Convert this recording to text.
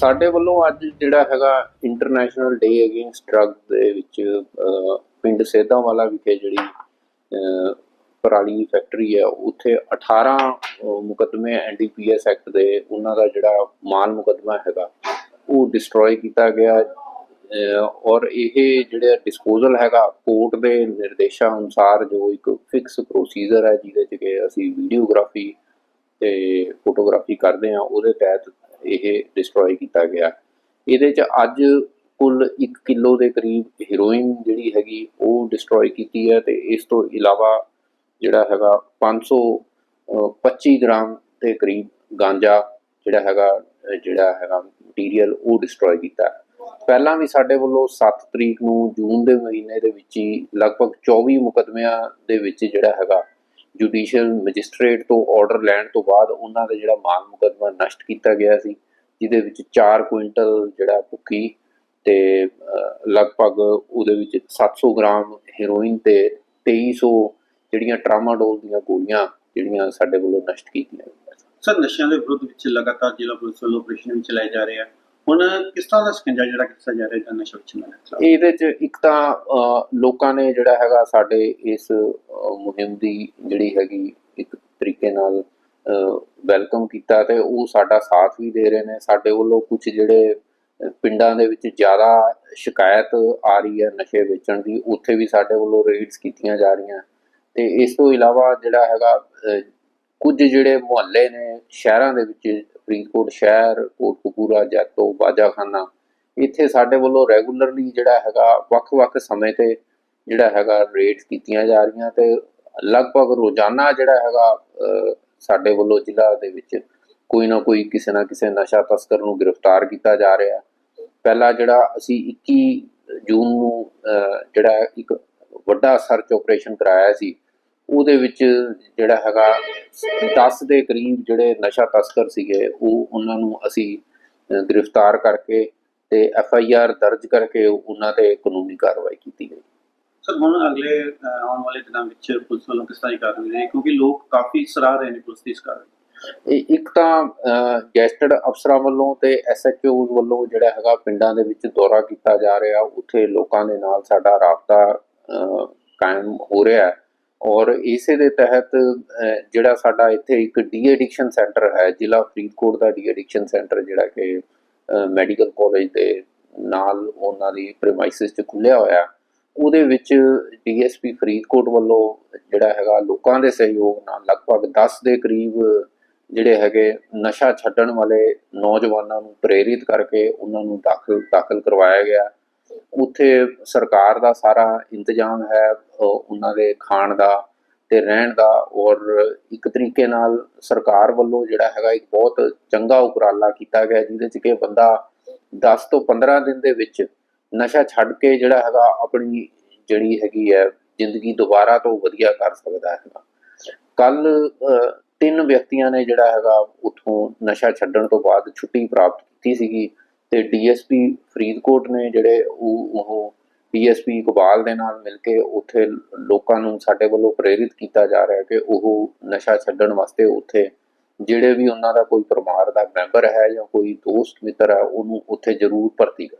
ਸਾਡੇ ਵੱਲੋਂ ਅੱਜ ਜਿਹੜਾ ਹੈਗਾ ਇੰਟਰਨੈਸ਼ਨਲ ਡੇ ਅਗੇਂਸਟ ਡਰੱਗ ਦੇ ਵਿੱਚ ਅਹ, ਪਿੰਡ ਸੇਧਾਂਵਾਲਾ ਵਿਖੇ ਜਿਹੜੀ ਅਹ, ਪਰਾਲੀ ਦੀ ਫੈਕਟਰੀ ਹੈ ਉੱਥੇ 18 ਅਹ, ਮੁਕੱਦਮੇ ਐਨਡੀਪੀਐਸ ਐਕਟ ਦੇ ਉਹਨਾਂ ਦਾ ਜਿਹੜਾ ਮਾਲ ਮੁਕੱਦਮਾ ਹੈਗਾ ਉਹ ਡਿਸਟਰੋਏ ਕੀਤਾ ਗਿਆ। ਔਰ ਇਹ ਜਿਹੜਾ ਡਿਸਪੋਜ਼ਲ ਹੈਗਾ ਕੋਰਟ ਦੇ ਨਿਰਦੇਸ਼ਾਂ ਅਨੁਸਾਰ ਜੋ ਇੱਕ ਫਿਕਸ ਪ੍ਰੋਸੀਜਰ ਹੈ ਜਿਹਦੇ ਚ ਕਿ ਅਸੀਂ ਵੀਡੀਓਗ੍ਰਾਫੀ ਤੇ ਫੋਟੋਗ੍ਰਾਫੀ ਕਰਦੇ ਆ ਉਹਦੇ ਤਹਿਤ ਇਹ ਡਿਸਟਰੋਏ ਕੀਤਾ ਗਿਆ। ਇਹਦੇ ਚ ਅੱਜ ਕੁੱਲ 1 ਕਿਲੋ ਦੇ ਕਰੀਬ ਹੀਰੋਇਨ ਜਿਹੜੀ ਹੈਗੀ, ਉਹ ਡਿਸਟਰੋਏ ਕੀਤੀ ਹੈ ਤੇ ਇਸ ਤੋਂ ਇਲਾਵਾ ਜਿਹੜਾ ਹੈਗਾ 525 ਗ੍ਰਾਮ ਦੇ ਕਰੀਬ ਗਾਂਜਾ ਜਿਹੜਾ ਹੈਗਾ ਜਿਹੜਾ ਹੈਗਾ ਮਟੀਰੀਅਲ ਉਹ ਡਿਸਟਰੋਏ ਕੀਤਾ। ਪਹਿਲਾਂ ਵੀ ਸਾਡੇ ਵੱਲੋਂ 7 ਤਰੀਕ ਨੂੰ ਜੂਨ ਦੇ ਮਹੀਨੇ ਦੇ ਵਿੱਚ ਹੀ ਲਗਭਗ 24 ਮੁਕਦਮਿਆਂ ਦੇ ਵਿੱਚ ਜਿਹੜਾ ਹੈਗਾ ਜੁਡੀਸ਼ੀਅਲ ਮੈਜਿਸਟ੍ਰੇਟ ਤੋਂ ਆਰਡਰ ਲੈਣ ਤੋਂ ਬਾਅਦ ਉਹਨਾਂ ਦਾ ਜਿਹੜਾ ਮਾਲ ਮੁਕਦਮਾ ਨਸ਼ਟ ਕੀਤਾ ਗਿਆ ਸੀ ਜਿਹਦੇ ਵਿੱਚ 4 ਕੁਇੰਟਲ ਜਿਹੜਾ ਭੁੱਕੀ ਤੇ ਲਗਭਗ ਉਹਦੇ ਵਿੱਚ 700 ਗ੍ਰਾਮ ਹੈਰੋਇਨ ਤੇ 2300 ਜਿਹੜੀਆਂ ਟਰਾਮਾਡੋਲ ਦੀਆਂ ਗੋਲੀਆਂ ਜਿਹੜੀਆਂ ਸਾਡੇ ਵੱਲੋਂ ਨਸ਼ਟ ਕੀਤੀਆਂ ਸਰ ਨਸ਼ਿਆਂ ਦੇ ਵਿਰੁੱਧ ਵਿੱਚ ਲਗਾਤਾਰ ਜ਼ਿਲ੍ਹਾ ਪੁਲਿਸ ਵੱਲੋਂ ਆਪਰੇਸ਼ਨ ਵੀ ਚਲਾਏ ਜਾ ਰਹੇ ਆ। ਹੁਣ ਕਿਸ ਤਰ੍ਹਾਂ ਦਾ ਸਕੰਜਾ ਜਿਹੜਾ ਕੀਤਾ ਜਾ ਰਿਹਾ ਹੈ ਨਸ਼ਾ ਵਿਚਨ ਦਾ ਇਹਦੇ ਚ ਇੱਕ ਤਾਂ ਲੋਕਾਂ ਨੇ ਜਿਹੜਾ ਹੈਗਾ ਸਾਡੇ ਇਸ ਮੁਹਿੰਮ ਦੀ ਜਿਹੜੀ ਹੈਗੀ ਇੱਕ ਤਰੀਕੇ ਨਾਲ ਵੈਲਕਮ ਕੀਤਾ ਤੇ ਉਹ ਸਾਡਾ ਸਾਥ ਵੀ ਦੇ ਰਹੇ ਨੇ। ਸਾਡੇ ਵੱਲੋਂ ਕੁਝ ਜਿਹੜੇ ਪਿੰਡਾਂ ਦੇ ਵਿੱਚ ਜ਼ਿਆਦਾ ਸ਼ਿਕਾਇਤ ਆ ਰਹੀ ਹੈ ਨਸ਼ੇ ਵੇਚਣ ਦੀ, ਉੱਥੇ ਵੀ ਸਾਡੇ ਵੱਲੋਂ ਰੇਡਸ ਕੀਤੀਆਂ ਜਾ ਰਹੀਆਂ। ਤੇ ਇਸ ਤੋਂ ਇਲਾਵਾ ਜਿਹੜਾ ਹੈਗਾ ਕੁਝ ਜਿਹੜੇ ਮੁਹੱਲੇ ਨੇ ਸ਼ਹਿਰਾਂ ਦੇ ਵਿੱਚ, ਫਰੀਦਕੋਟ ਸ਼ਹਿਰ ਕੋਟਕਪੂਰਾ ਜੈਤੋ, ਬਾਜਾਖਾਨਾ, ਇੱਥੇ ਸਾਡੇ ਵੱਲੋਂ ਰੈਗੂਲਰਲੀ ਜਿਹੜਾ ਹੈਗਾ, ਵੱਖ-ਵੱਖ ਸਮੇਂ ਤੇ ਜਿਹੜਾ ਹੈਗਾ ਰੇਟ ਕੀਤੀਆਂ ਜਾ ਰਹੀਆਂ ਤੇ ਲਗਭਗ ਰੋਜ਼ਾਨਾ ਜਿਹੜਾ ਹੈਗਾ ਸਾਡੇ ਵੱਲੋਂ ਜ਼ਿਲ੍ਹਾ ਦੇ ਵਿੱਚ ਕੋਈ ਨਾ ਕੋਈ ਕਿਸੇ ਨਾ ਕਿਸੇ ਨਸ਼ਾ ਤਸਕਰ ਨੂੰ ਗ੍ਰਿਫਤਾਰ ਕੀਤਾ ਜਾ ਰਿਹਾ ਹੈ। ਪਹਿਲਾ ਜਿਹੜਾ ਅਸੀਂ 21 ਜੂਨ ਨੂੰ ਜਿਹੜਾ ਇੱਕ ਵੱਡਾ ਸਰਚ ਆਪਰੇਸ਼ਨ ਕਰਾਇਆ ਸੀ, ਉਹਦੇ ਵਿੱਚ ਜਿਹੜਾ ਹੈਗਾ 10 ਦੇ ਕਰੀਬ ਜਿਹੜੇ ਨਸ਼ਾ ਤਸਕਰ ਸੀਗੇ, ਉਹ ਉਹਨਾਂ ਨੂੰ ਅਸੀਂ ਗ੍ਰਿਫਤਾਰ ਕਰਕੇ ਤੇ ਐਫ ਆਈ ਆਰ ਦਰਜ ਕਰਕੇ ਉਹਨਾਂ ਤੇ ਕਾਨੂੰਨੀ ਕਾਰਵਾਈ ਕੀਤੀ ਸਰ ਹੁਣ ਅਗਲੇ ਆਉਣ ਵਾਲੇ ਦਿਨਾਂ ਵਿੱਚ ਪੁਲਿਸ ਵੱਲੋਂ ਕਿਸ ਤਰ੍ਹਾਂ ਦੀ ਕਾਰਵਾਈ ਹੈ ਕਿਉਂਕਿ ਲੋਕ ਕਾਫੀ ਸਰਾਹ ਰਹੇ ਨੇ ਪੁਲਿਸ ਦੀ ਇਸ ਕਾਰਵਾਈ ਇੱਕ ਤਾਂ ਗੈਸਟਡ ਅਫਸਰਾਂ ਵੱਲੋਂ ਤੇ ਐਸਐਚਓ ਵੱਲੋਂ ਜਿਹੜਾ ਹੈਗਾ ਪਿੰਡਾਂ ਦੇ ਵਿੱਚ ਦੌਰਾ ਕੀਤਾ ਜਾ ਰਿਹਾ। ਉੱਥੇ ਲੋਕਾਂ ਦੇ ਨਾਲ ਸਾਡਾ ਰਾਬਤਾ ਕਾਇਮ ਹੋ ਰਿਹਾ ਹੈ। ਔਰ ਇਸੇ ਦੇ ਤਹਿਤ ਜਿਹੜਾ ਸਾਡਾ ਇੱਥੇ ਇੱਕ ਡੀ ਐਡਿਕਸ਼ਨ ਸੈਂਟਰ ਹੈ, ਜ਼ਿਲ੍ਹਾ ਫਰੀਦਕੋਟ ਦਾ ਡੀ ਐਡਿਕਸ਼ਨ ਸੈਂਟਰ ਜਿਹੜਾ ਕਿ ਮੈਡੀਕਲ ਕਾਲਜ ਦੇ ਨਾਲ ਉਹਨਾਂ ਦੀ ਪ੍ਰੈਮਾਈਸਿਸ 'ਚ ਖੁੱਲਿਆ ਹੋਇਆ। ਉਹਦੇ ਵਿੱਚ ਡੀਐਸਪੀ ਫਰੀਦਕੋਟ ਵੱਲੋਂ ਜਿਹੜਾ ਹੈਗਾ ਲੋਕਾਂ ਦੇ ਸਹਿਯੋਗ ਨਾਲ ਲਗਭਗ 10 ਦੇ ਕਰੀਬ ਜਿਹੜੇ ਹੈਗੇ ਨਸ਼ਾ ਛੱਡਣ ਵਾਲੇ ਨੌਜਵਾਨਾਂ ਨੂੰ ਪ੍ਰੇਰਿਤ ਕਰਕੇ ਉਹਨਾਂ ਨੂੰ ਦਾਖਲ ਦਾਖਲ ਕਰਵਾਇਆ ਗਿਆ। ਉੱਥੇ ਸਰਕਾਰ ਦਾ ਸਾਰਾ ਇੰਤਜ਼ਾਮ ਹੈ ਉਹਨਾਂ ਦੇ ਖਾਣ ਦਾ ਤੇ ਰਹਿਣ ਦਾ ਔਰ ਇੱਕ ਤਰੀਕੇ ਨਾਲ ਸਰਕਾਰ ਵੱਲੋਂ ਜਿਹੜਾ ਹੈਗਾ ਇੱਕ ਬਹੁਤ ਚੰਗਾ ਉਪਰਾਲਾ ਕੀਤਾ ਗਿਆ, ਜਿਹਦੇ ਚ ਕਿ ਬੰਦਾ 10 ਤੋਂ 15 ਦਿਨ ਦੇ ਵਿੱਚ ਨਸ਼ਾ ਛੱਡ ਕੇ ਜਿਹੜਾ ਹੈਗਾ ਆਪਣੀ ਜਿਹੜੀ ਹੈਗੀ ਹੈ ਜ਼ਿੰਦਗੀ ਦੁਬਾਰਾ ਤੋਂ ਵਧੀਆ ਕਰ ਸਕਦਾ ਹੈਗਾ ਕੱਲ ਤਿੰਨ ਵਿਅਕਤੀਆਂ ਨੇ ਜਿਹੜਾ ਹੈਗਾ ਉਥੋਂ ਨਸ਼ਾ ਛੱਡਣ ਤੋਂ ਬਾਅਦ ਛੁੱਟੀ ਪ੍ਰਾਪਤ ਕੀਤੀ ਸੀਗੀ ਤੇ ਡੀਐਸਪੀ ਫਰੀਦਕੋਟ ਨੇ ਜਿਹੜੇ ਉਹ ਉਹ ਡੀਐਸਪੀ ਇਕਬਾਲ ਦੇ ਨਾਲ ਮਿਲ ਕੇ ਉੱਥੇ ਲੋਕਾਂ ਨੂੰ ਸਾਡੇ ਵੱਲੋਂ ਪ੍ਰੇਰਿਤ ਕੀਤਾ ਜਾ ਰਿਹਾ ਕਿ ਉਹ ਨਸ਼ਾ ਛੱਡਣ ਵਾਸਤੇ ਉੱਥੇ ਜਿਹੜੇ ਵੀ ਉਹਨਾਂ ਦਾ ਕੋਈ ਪਰਿਵਾਰ ਦਾ ਮੈਂਬਰ ਹੈ ਜਾਂ ਕੋਈ ਦੋਸਤ ਮਿੱਤਰ ਹੈ ਉਹਨੂੰ ਉੱਥੇ ਜ਼ਰੂਰ ਭਰਤੀ ਕਰ